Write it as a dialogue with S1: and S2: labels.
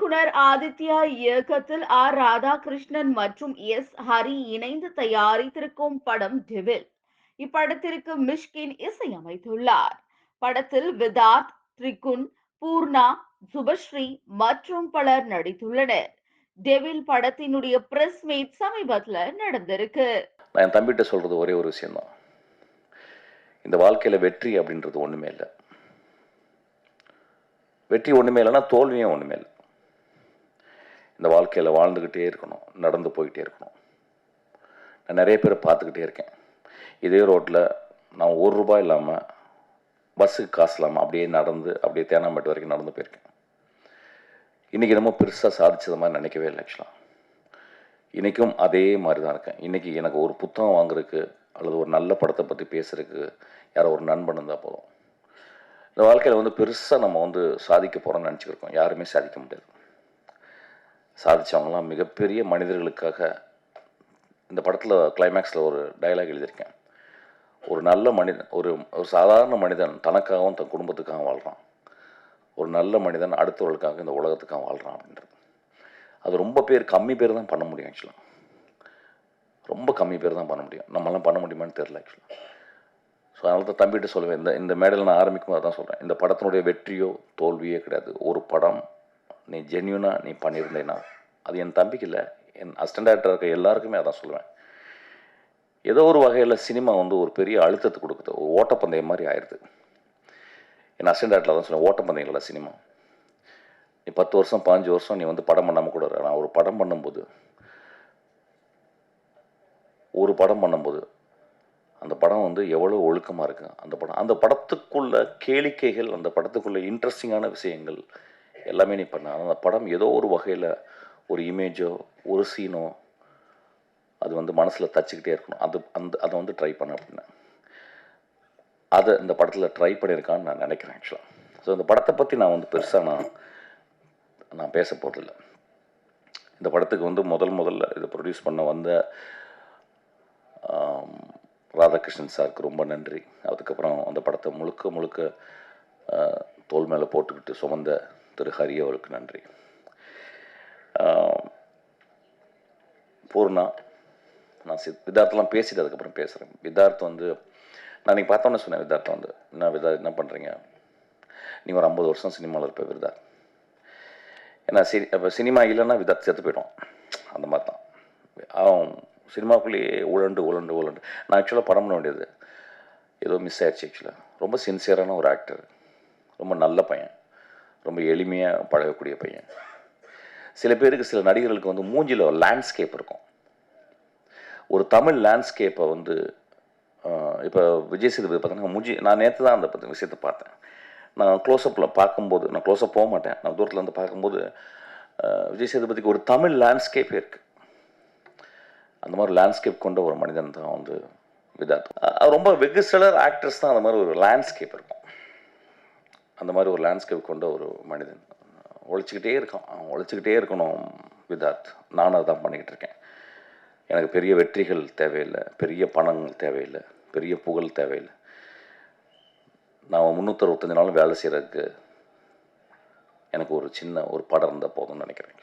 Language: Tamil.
S1: இயக்குனர் ஆதித்யா இயக்கத்தில் ஆர் ராதாகிருஷ்ணன் மற்றும் எஸ் ஹரி இணைந்து தயாரித்திருக்கும் படம் டெவில் இப்படத்திற்கு மிஷ்கின் இசையமைத்துள்ளார். படத்தில் விதார்த் த்ரிகுன் பூர்ணா சுபஸ்ரீ மற்றும் பலர் நடித்துள்ளனர். டெவில் படத்தினுடைய பிரஸ் மீட் சமீபத்தில் நடந்திருக்கு.
S2: நான் என் தம்பிகிட்ட சொல்கிறது ஒரே ஒரு விஷயம் தான் இந்த வாழ்க்கையில் வெற்றி அப்படின்றது ஒன்றுமே இல்லை. வெற்றி ஒன்றுமே இல்லைன்னா தோல்வியும் ஒன்றுமே இல்லை. இந்த வாழ்க்கையில் வாழ்ந்துக்கிட்டே இருக்கணும் நடந்து போயிட்டே இருக்கணும். நான் நிறைய பேரை பார்த்துக்கிட்டே இருக்கேன். இதே ரோட்டில் நான் ஒரு ரூபாய் இல்லாமல் பஸ்ஸுக்கு காசு இல்லாமல் அப்படியே நடந்து அப்படியே தேனாம்பேட்டு வரைக்கும் நடந்து போயிருக்கேன். இன்றைக்கி நம்ம பெருசாக சாதிச்சது மாதிரி நினைக்கவே இல்லை ஆக்சுவலாக இன்றைக்கும் அதே மாதிரி தான் இருக்கேன். இன்றைக்கி எனக்கு ஒரு புத்தகம் வாங்குறதுக்கு அல்லது ஒரு நல்ல படத்தை பற்றி பேசுகிறதுக்கு யாரோ ஒரு நண்பன் இருந்தால் போதும். இந்த வாழ்க்கையில் வந்து பெருசாக நம்ம வந்து சாதிக்க போகிறோம்னு நினச்சிக்கிருக்கோம். யாருமே சாதிக்க முடியாது. சாதித்தவங்களாம் மிகப்பெரிய மனிதர்களுக்காக இந்த படத்தில் கிளைமேக்ஸில் ஒரு டயலாக் எழுதியிருக்கேன். ஒரு நல்ல மனிதன் ஒரு ஒரு சாதாரண மனிதன் தனக்காகவும் தன் குடும்பத்துக்காகவும் வாழ்கிறான் ஒரு நல்ல மனிதன் அடுத்தவர்களுக்காக இந்த உலகத்துக்காக வாழ்கிறான் அப்படின்றது. அது ரொம்ப பேர் கம்மி பேர் தான் பண்ண முடியும் ஆக்சுவலாக ரொம்ப கம்மி பேர் தான் பண்ண முடியும். நம்மளாம் பண்ண முடியுமான்னு தெரில ஆக்சுவலாக ஸோ அதனால தான் தம்பிகிட்ட சொல்லுவேன் இந்த இந்த மேடையில் நான் ஆரம்பிக்கும் போது தான் சொல்கிறேன் இந்த படத்தினுடைய வெற்றியோ தோல்வியோ கிடையாது. ஒரு படம் நீ ஜென்யூனாக நீ பண்ணியிருந்தேன்னா அது என் தம்பிக்கு இல்லை என் அசிஸ்டன்ட் டேரக்டர் இருக்க எல்லாருக்குமே அதான் சொல்லுவேன். ஏதோ ஒரு வகையில் சினிமா வந்து ஒரு பெரிய அழுத்தத்தை கொடுக்குது. ஒரு ஓட்டப்பந்தயம் மாதிரி ஆயிடுது என் அசிஸ்டன்ட் டேரக்டர் தான் சொல்லுவேன் ஓட்டப்பந்தயம் சினிமா நீ பத்து வருஷம் பாஞ்சு வருஷம் நீ வந்து படம் பண்ணாமல் கூட நான் ஒரு படம் பண்ணும்போது ஒரு படம் பண்ணும்போது அந்த படம் வந்து எவ்வளோ ஒழுக்கமாக இருக்குது அந்த படம் அந்த படத்துக்குள்ள கேளிக்கைகள் அந்த படத்துக்குள்ள இன்ட்ரெஸ்டிங்கான விஷயங்கள் எல்லாமே நீ பண்ண. அந்த படம் ஏதோ ஒரு வகையில் ஒரு இமேஜோ ஒரு சீனோ அது வந்து மனசில் தச்சுக்கிட்டே இருக்கணும். அது அந்த அதை வந்து ட்ரை பண்ண அப்படின்னா. அதை இந்த படத்தில் ட்ரை பண்ணியிருக்கான்னு நான் நினைக்கிறேன் ஆக்சுவலாக ஸோ இந்த படத்தை பற்றி நான் வந்து பெருசாக நான் நான் பேச போகிறதில்ல இந்த படத்துக்கு வந்து முதல் முதல்ல இதை ப்ரொடியூஸ் பண்ண வந்த ராதாகிருஷ்ணன் சாருக்கு ரொம்ப நன்றி. அதுக்கப்புறம் அந்த படத்தை முழுக்க முழுக்க தோல் மேலே போட்டுக்கிட்டு சுமந்த திரு ஹரி அவருக்கு நன்றி பூர்ணா நான் சித் விதார்த்தெலாம் பேசிட்டு அதுக்கப்புறம் பேசுகிறேன் விதார்த் வந்து நான் நீங்கள் பார்த்தோன்னே சொன்னேன் விதார்த்தம் வந்து என்ன விதார்த் என்ன பண்ணுறீங்க நீ ஒரு ஐம்பது வருஷம் சினிமாவில் இருப்ப விருதா? ஏன்னா சி இப்போ சினிமா இல்லைன்னா விதார்த் செத்து போயிடும். அந்த மாதிரி தான் அவன் சினிமாக்குள்ளேயே உழண்டு உழண்டு உழண்டு. நான் ஆக்சுவலாக படம் பண்ண வேண்டியது ஏதோ மிஸ் ஆயிடுச்சு ஆக்சுவலாக ரொம்ப சின்சியரான ஒரு ஆக்டர் ரொம்ப நல்ல பையன். ரொம்ப எளிமையாக பழகக்கூடிய பையன். சில பேருக்கு சில நடிகர்களுக்கு வந்து மூஞ்சில லேண்ட்ஸ்கேப் இருக்கும். ஒரு தமிழ் லேண்ட்ஸ்கேப்பை வந்து இப்போ விஜய் சேதுபதி பார்த்தீங்கன்னா மூஞ்சி நான் நேற்று தான் அந்த பற்றி விஷயத்தை பார்த்தேன். நான் க்ளோஸ்அப்பில் பார்க்கும்போது நான் க்ளோஸ்அப் போக மாட்டேன். நான் தூரத்தில் இருந்து பார்க்கும்போது விஜய் சேதுபதிக்கு ஒரு தமிழ் லேண்ட்ஸ்கேப் இருக்குது அந்த மாதிரி லேண்ட்ஸ்கேப் கொண்ட ஒரு மனிதன் தான் வந்து விதார்த். ரொம்ப வெகு சிலர் ஆக்டர்ஸ் தான் அந்த மாதிரி ஒரு லேண்ட்ஸ்கேப் இருக்கும். அந்த மாதிரி ஒரு லேண்ட்ஸ்கேப் கொண்ட ஒரு மனிதன். உழைச்சிக்கிட்டே இருக்கான். அவன் உழைச்சிக்கிட்டே இருக்கணும் விதார்த் நானும் அதான் பண்ணிக்கிட்டு இருக்கேன். எனக்கு பெரிய வெற்றிகள் தேவையில்லை. பெரிய பணங்கள் தேவையில்லை. பெரிய புகழ் தேவையில்லை. நான் முந்நூற்றறுபத்தஞ்சு நாளும் வேலை செய்கிறதுக்கு எனக்கு ஒரு சின்ன ஒரு படம் இருந்தால் போதும்னு நினைக்கிறேன்.